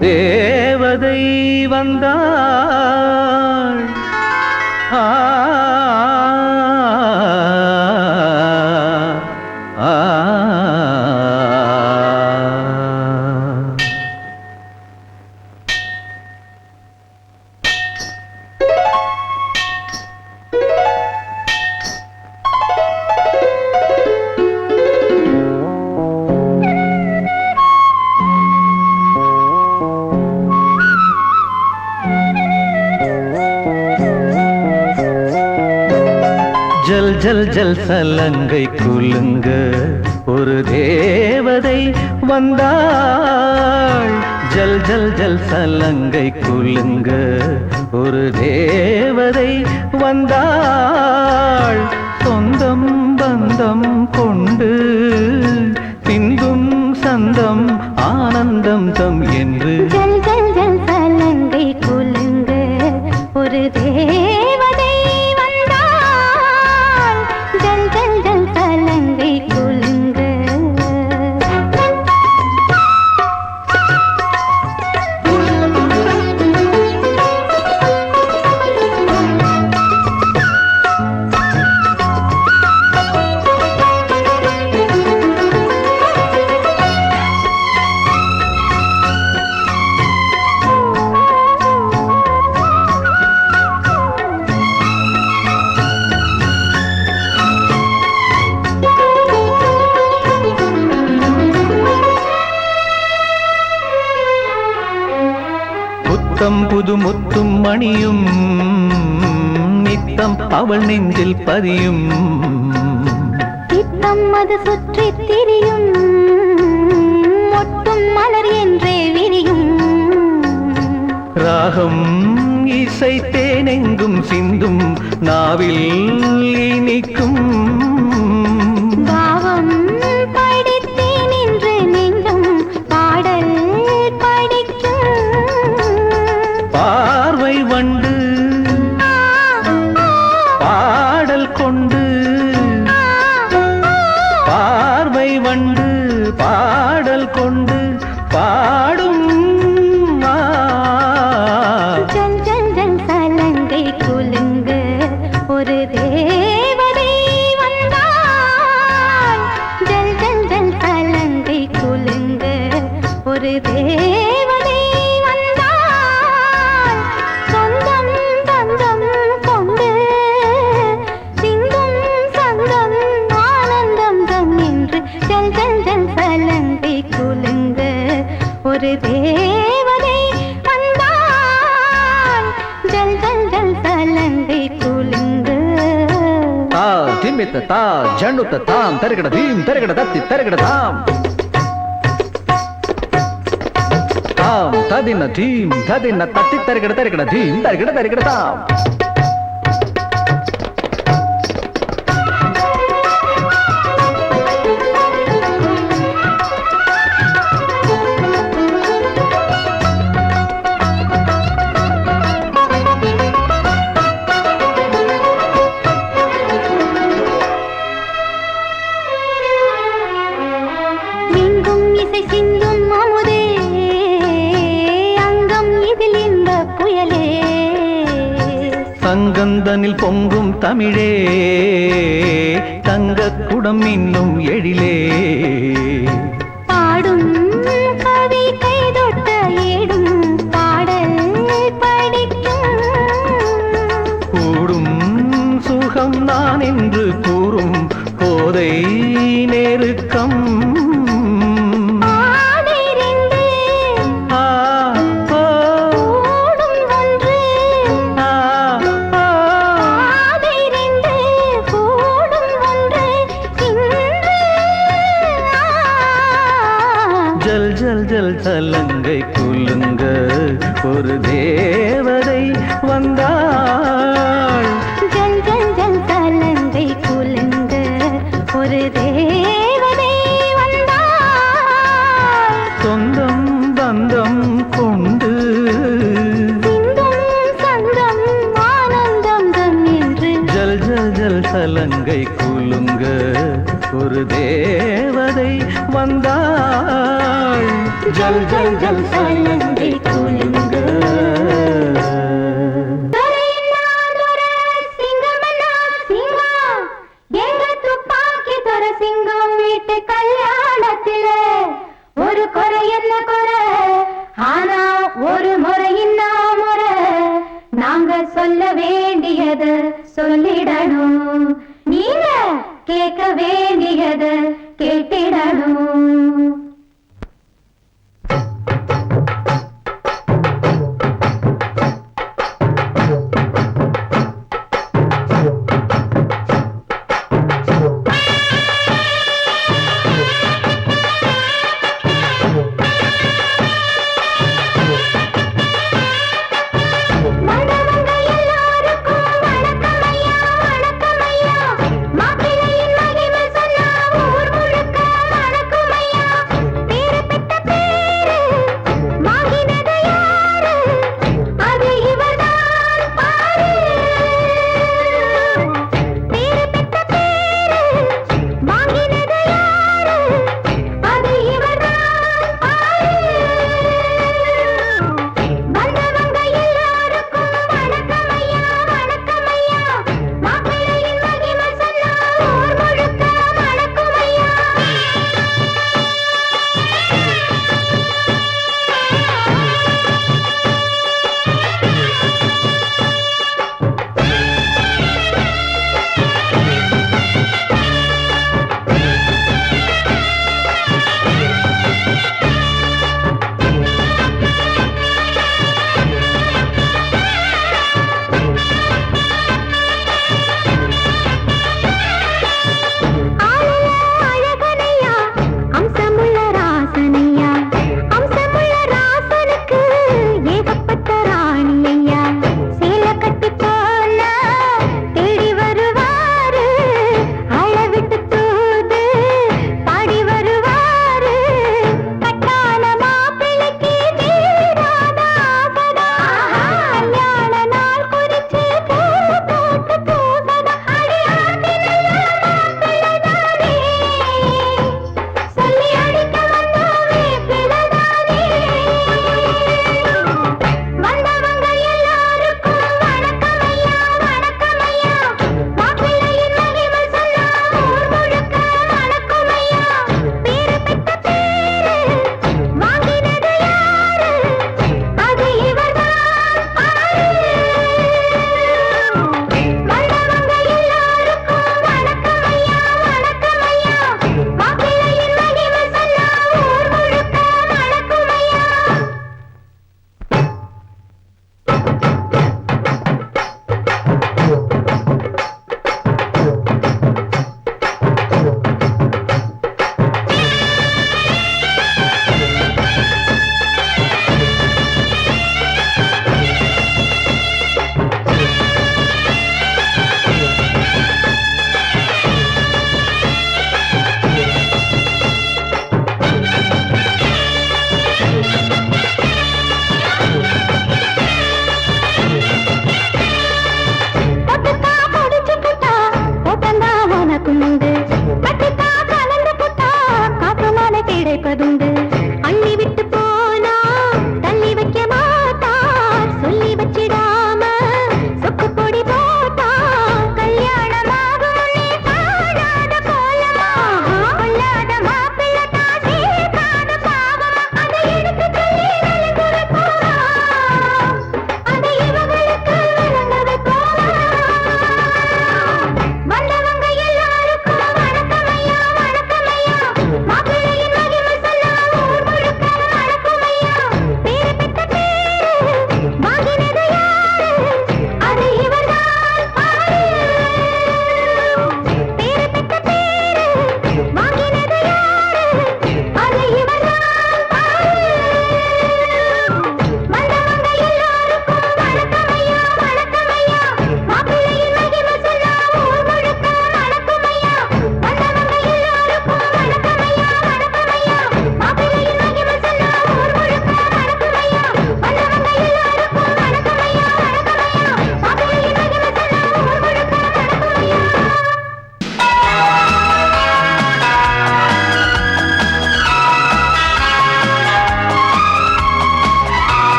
தேவதை வந்தாள். ஆ, ஜல் குலுங்க ஒரு தேவதை வந்தாள். ஜல் ஜல் ஜல் சலங்கை குலுங்க ஒரு தேவதை வந்தாள். சொந்தம் பந்தம் கொண்டு பின்பும் சந்தம் ஆனந்தம் தம் என்று ஜல் ஜல் ஜல் சலங்கை குலுங்க ஒரு தேவதை புத்தம் புது முத்தும் மணியும் நித்தம் அவள் நெஞ்சில் பதியும். சித்தம் அது சுற்றி திரியும் மொட்டும் மலர் என்றே விரியும். ராகம் இசை தேனெங்கும் சிந்தும் நாவில் இனிக்கும். ಜಂಡು ತಾ ಜಂಡು ತಾಮ್ ತೆರಗಡ ಧೀಮ್ ತೆರಗಡ ದತ್ತಿ, ತೆರಗಡ ಧಾಮ್. ತಾಮ್, ತದಿನ ಧೀಮ್, ತದಿನ ತತ್ತಿ, ತೆರಗಡ ತೆರಗಡ ಧೀಮ್ ತೆರಗಡ ತೆರಗಡ ತಾಮ್ தமிழே ஜல் ஜல் குலுங்க ஒரு தே ஜல் ஜல் ஜல் சலங்கை குலுங்க. ஒரு குறை என்ன குறை ஆனா ஒரு முறையின்னா முறை. நாங்க சொல்ல வேண்டியது சொல்லிடணும் நீங்க கேட்க வேண்டியது கேட்டிடணும்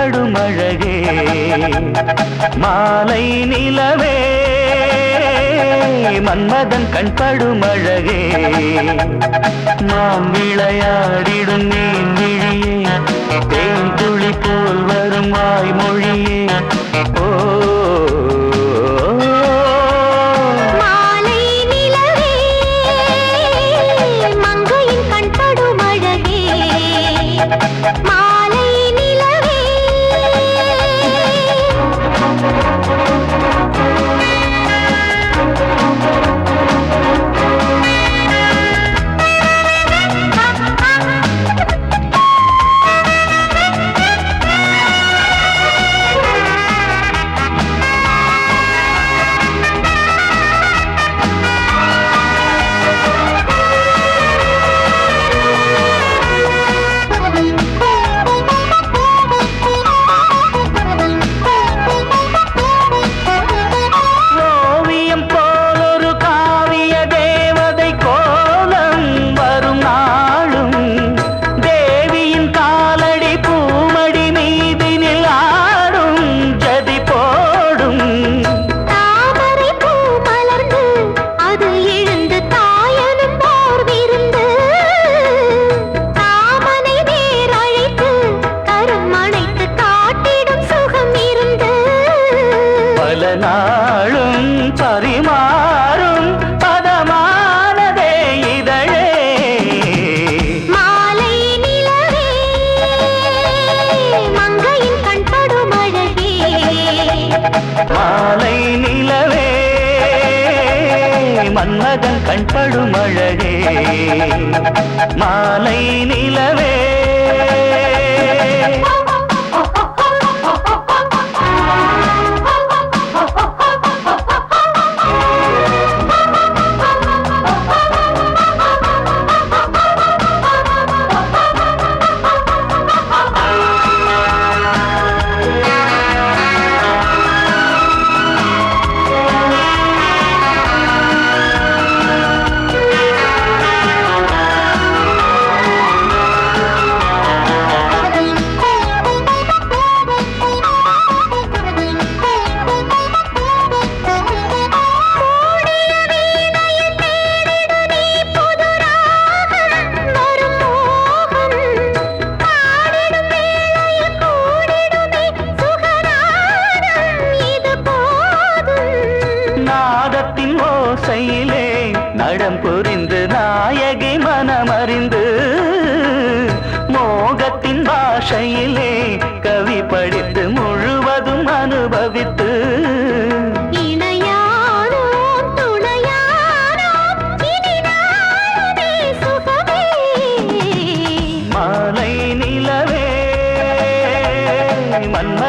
படும் அழகே மாலை நிலவே மன்மதன் கண் படும் அழகே நாம் விளையாடிடும் நீர் விழியே தேன் துளி போல் வரும் வாய்மொழியே.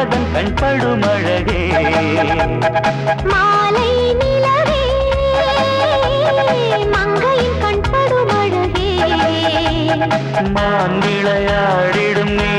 அதன் கண் படுமழகே மாலை நிலவே மங்கையின் கண் படுமழகே மான் விளையாடிடும் நீ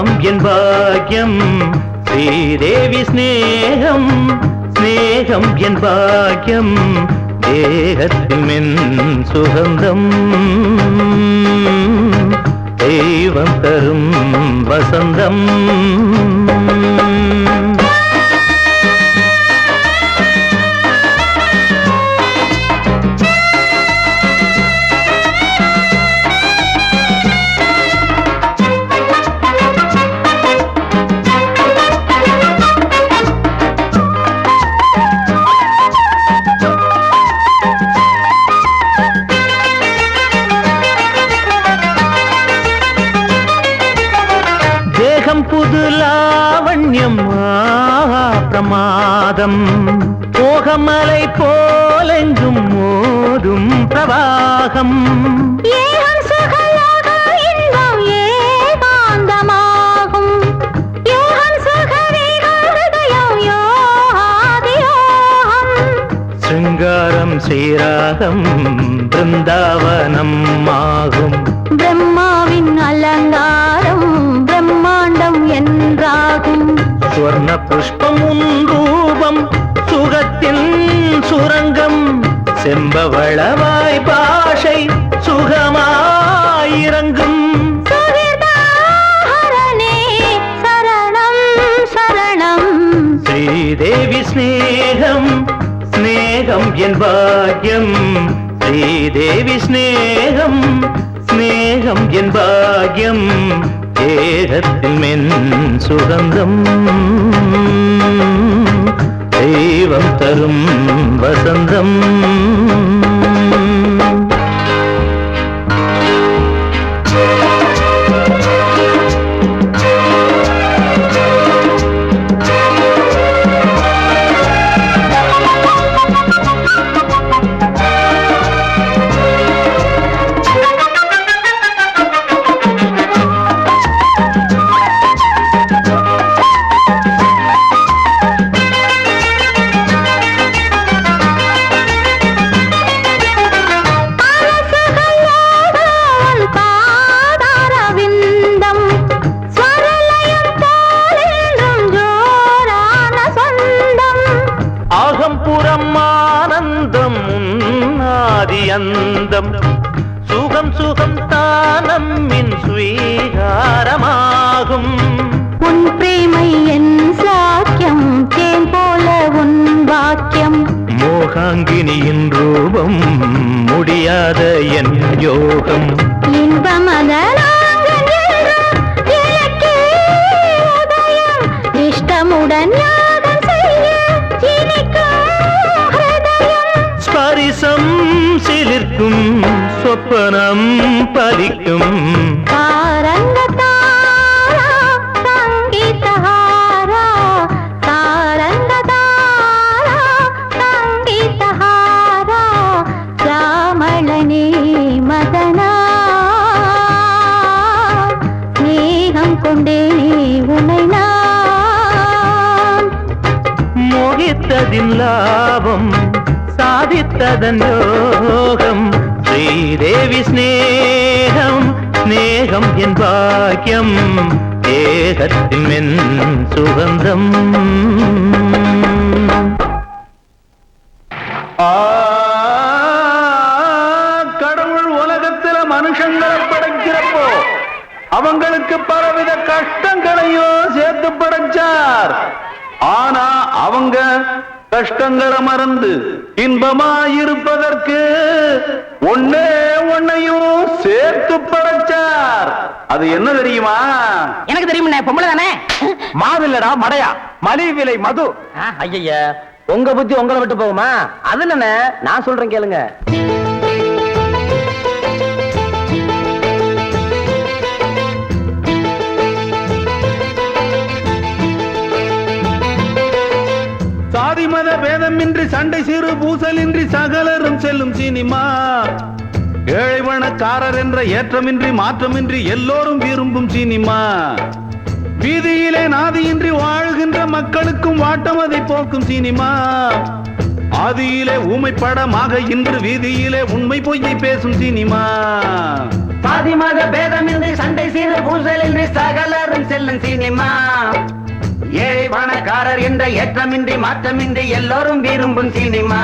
ஸ்நேகம் என் பாக்கியம். ஸ்ரீதேவி ஸ்நேகம் ஸ்நேகம் என் பாக்கியம். தேகத்தில் மென் சுகந்தம் தெய்வம் தரும் வசந்தம். சுகத்தின் சுரங்கம் செம்பவளவாய் பாஷை சரணம் ஸ்ரீதேவி ஸ்நேகம் ஸ்நேகம் என் பாக்யம் ஸ்ரீதேவி ஸ்நேகம் ஸ்நேகம் என் பாக்யம் ஏகத்தில் மென் சுகந்தம். தெய்வம் தரும் வசந்தம். சிலிர்க்கும் சொப்பனம் பலிக்கும் கொண்டே உனை நான். மோகித்ததின் லாபம் சாதித்ததன் யோகம். தேவி ஸ்நேகம் ஸ்நேகம் என் பாக்கியம் ஏகத்தின் மென் சுகந்தம். கடவுள் உலகத்துல மனுஷங்களை படைக்கிறப்போ அவங்களுக்கு பலவித கஷ்டங்களையும் சேர்த்து படைச்சார். ஆனா அவங்க கஷ்டங்களை மறந்து இன்பமா இருப்பதற்கு ஒன்னே ஒன்னையும் சேர்த்து படைச்சார். அது என்ன தெரியுமா? எனக்கு தெரியும் பொம்பளை தானே? மாவில்லடா மடையா. மலிவு விலை மது ஐயா உங்க புத்தி உங்களை விட்டு போகுமா? அது நான் சொல்றேன் கேளுங்க. சாதி மத பேதமின்றி சண்டை சிறு பூசலின்றி சகலரும் செல்லும் சினிமா. ஏழைவனக்காரர் என்ற ஏற்றமின்றி மாற்றமின்றி எல்லோரும் விரும்பும் சினிமா. வீதியிலே நாதியின்றி வாழ்கின்ற மக்களுக்கும் வாட்டம் அதை போக்கும் சினிமா. ஆதியிலே ஊமை படமாக இன்று வீதியிலே உண்மை பொய்யை பேசும் சினிமா. சாதி மத பேதமின்றி சண்டை சீர பூசலின்றி சகலரும் செல்லும் சினிமா. ஏழை பணக்காரர் என்ற ஏற்றமின்றி மாற்றமின்றி எல்லோரும் விரும்பும் சினிமா.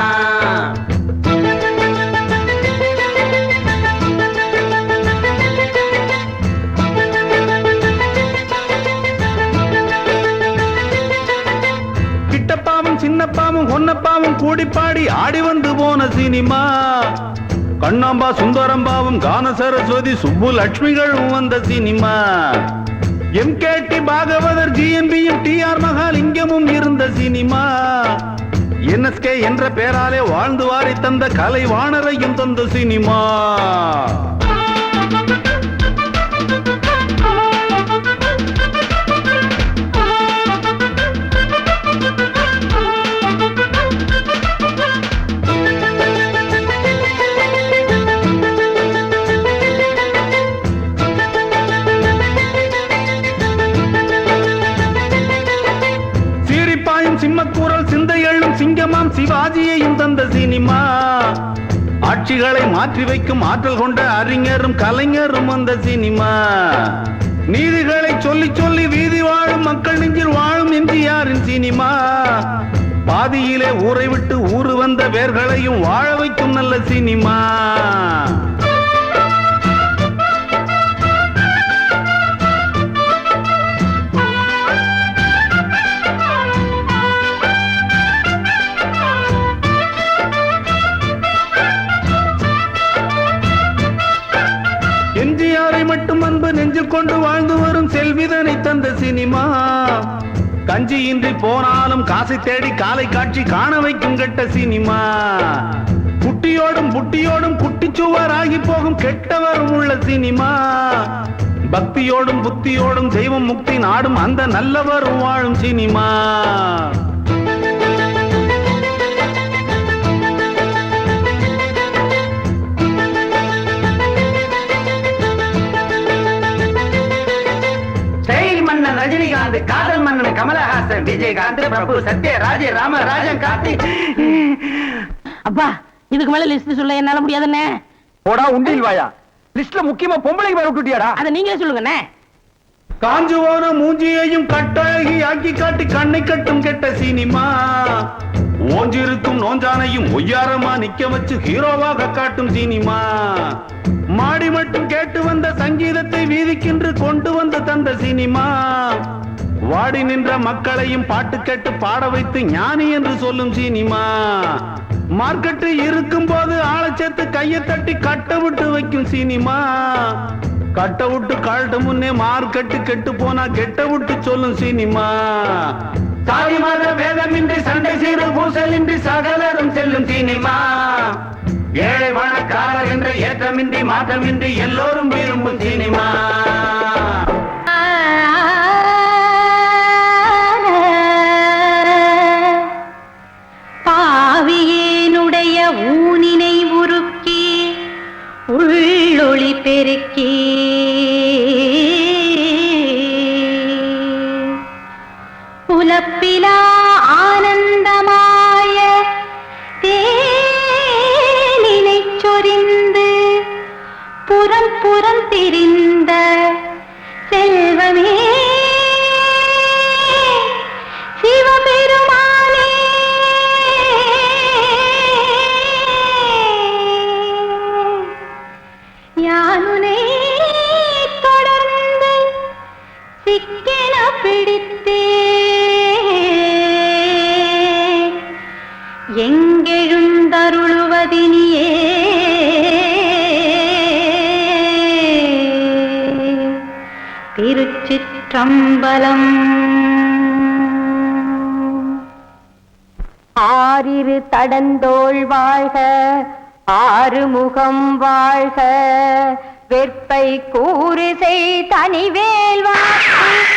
கிட்டப்பாவும் சின்னப்பாவும் ஒன்னப்பாவும் கூடி பாடி ஆடி வந்து போன சினிமா. கண்ணாம்பா சுந்தரம்பாவும் கான சரஸ்வதி சுப்பு லட்சுமிகளும் வந்த cinema. M K T Bhagavathar ஜிஎன்பியும் T R மகாலிங்கமும் இருந்த சினிமா. என்எஸ்கே என்ற பெயராலே வாழ்ந்து வாரி தந்த கலை வாணரையும் தந்த சினிமா. ஆட்சிகளை மாற்றி வைக்கும் ஆற்றல் கொண்ட அறிஞரும் கலைஞரும் அந்த சினிமா. நீதிகளை சொல்லி சொல்லி வீதி வாழும் மக்கள் நெஞ்சில் வாழும் எம்ஜிஆரின் சினிமா. பாதியிலே ஊரை விட்டு ஊறு வந்த வேர்களையும் வாழ வைக்கும் நல்ல சினிமா. கொண்டு வாழ்ந்து வரும் செல்விதனை தந்த சினிமா. கஞ்சியின்றி போனாலும் காசை தேடி காலை காட்சி காண வைக்கும் கெட்ட சினிமா. குட்டியோடும் புட்டியோடும் குட்டிச்சுவராகி போகும் கெட்டவரும் உள்ள சினிமா. பக்தியோடும் புத்தியோடும் தெய்வம் முக்தி நாடும் அந்த நல்லவரும் வாழும் சினிமா. ரஜினிகாந்த் காதல் மன்னன் கமலஹாசன் விஜயகாந்த் பிரபு சத்யராஜ் ராமராஜன் கார்த்திக். அப்பா இதுக்கு மேல லிஸ்ட் சொல்ல என்னால முடியாதுண்ணே. போடா உண்டில் வாயா. லிஸ்ட்ல முக்கியமா பொம்பளைக்கு பேர் விட்டுட்டியாடா அதை நீங்களே சொல்லுங்கண்ணே. காஞ்சு போன மூஞ்சியையும் கட்டழகி ஆக்கி காட்டி கண்ணை கட்டும் கெட்ட சினிமா. ஓஞ்சிருக்கும் நோஞ்சானையும் ஒய்யாரமா நிக்க வச்சு ஹீரோவாக காட்டும் சினிமா. மாடி மட்டும் கேட்டு வந்த சங்கீதத்தை வீதிக்கென்று கொண்டு வந்து தந்த சினிமா. வாடி நின்ற மக்களையும் பாட்டு கேட்டு பாட வைத்து ஞானி என்று சொல்லும் சீனிமா. மார்க்கெட்டு இருக்கும் போது ஆளச் சேர்த்து கையை தட்டி கட்ட விட்டு வைக்கும் சீனிமா. கட்ட விட்டு கழட்ட முன்னே மார்க்கெட்டு கெட்டு போனா கெட்ட விட்டு சொல்லும் சீனிமா. தாய் மத வேதமின்றி சண்டை சீர பூசலின்றி சகலரும் செல்லும் சீனிமா. ஏழை வனக்காரர் என்ற ஏற்றமின்றி மாற்றமின்றி எல்லோரும் விரும்பும் சீனிமா. பெருக்கி புலப்பிலா ஆனந்தமாய தேனினை சொரிந்து புறம் புறம் திரிந்த செல்வமே. கம்பலம் ஆறிரு தடந்தோள் வாழ்க ஆறுமுகம் வாழ்க. வெற்பை கூறு செய் தனிவேல் வாழ்க